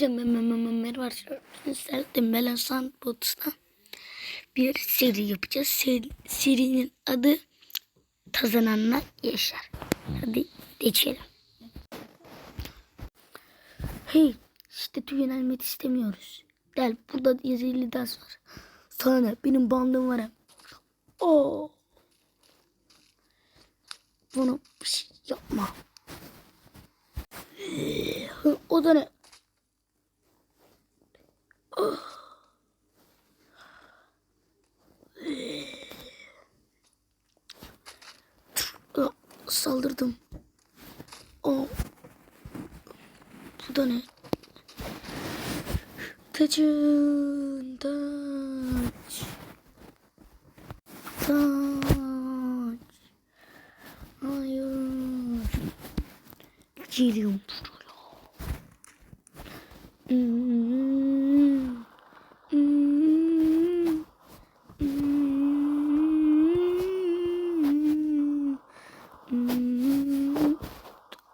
Merhaba arkadaşlar. Belen Sandbox'ta bir seri yapacağız. Seri, serinin adı Kazananlar Yaşar. Hadi geçelim. Hey, şiddete yönelmek istemiyoruz. Gel burada yazılı ders var. Sana? Benim bandım var. Oo. Bunu şey yapma. O da ne? Saldırdım. O. Bu da ne? Kaçın. Taç. Taç. Hayır. Geliyorum buraya. Hmm. Hmm. Hmm. Hmm.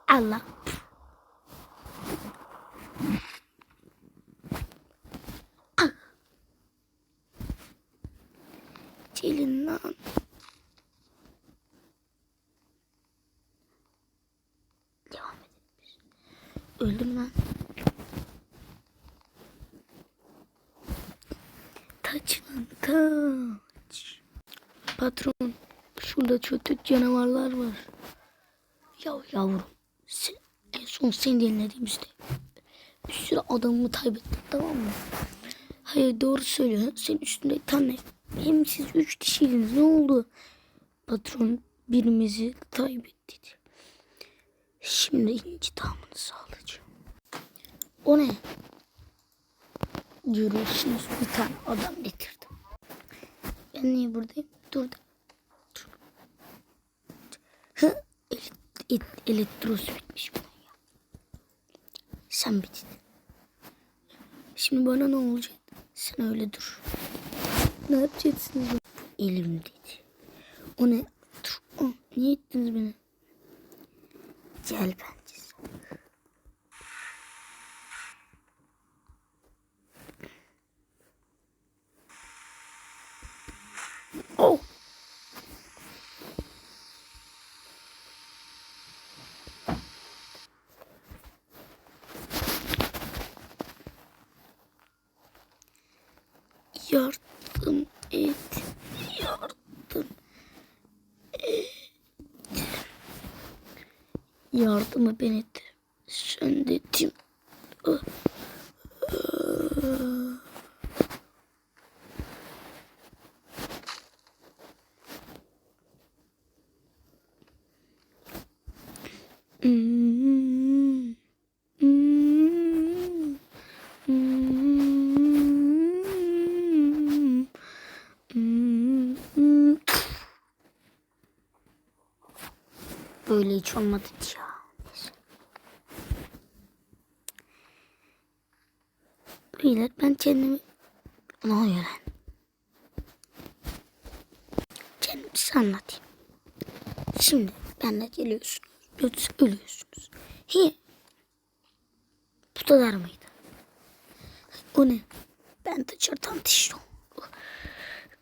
Allah. Ah. Devam edelim. Öldüm lan. Taç lan taç. Patron şurada kötü canavarlar var. Ya yavrum sen, en son seni dinlediğimizde bir sürü adamımı kaybettim tamam mı? Hayır doğru söylüyorsun. Senin üstünde tane. Hem siz üç kişiydiniz. Ne oldu? Patron birimizi kaybetti. Şimdi intikamını sağlayacağım. O ne? Görüyorsunuz bir tane adam getirdim. Ben niye buradayım? Dur da. Et, elektros bitmiş bunun ya. Sen bitin. Şimdi bana ne olacak? Sen öyle dur. Ne yapacaksınız? Elim dedi. O ne? Dur. O, niye ettiniz beni? Gel bence sen. Oh. Yardım et. Yardım et. Yardımı ben et. Sen dedim. Hmm. Hmm. Hmm. Hmm. Böyle hiç olmadı ya. Beyler ben kendimi ne oluyor lan? Kendimi size anlatayım. Şimdi benle geliyorsunuz. Yoksa ölüyorsunuz. Hi. Bu kadar mıydı? O ne? Ben de çartan tişlo.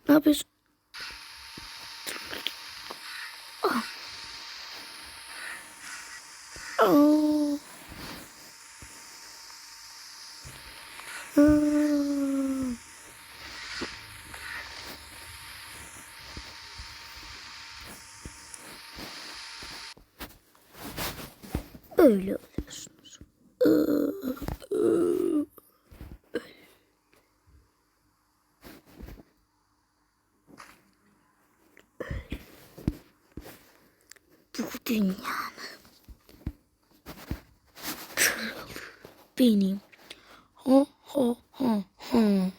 Ne yapıyorsun? Ah. Oh. Ah. Öyle oluyorsunuz. Bu dünyanın kralı benim. Ho ho ho ho.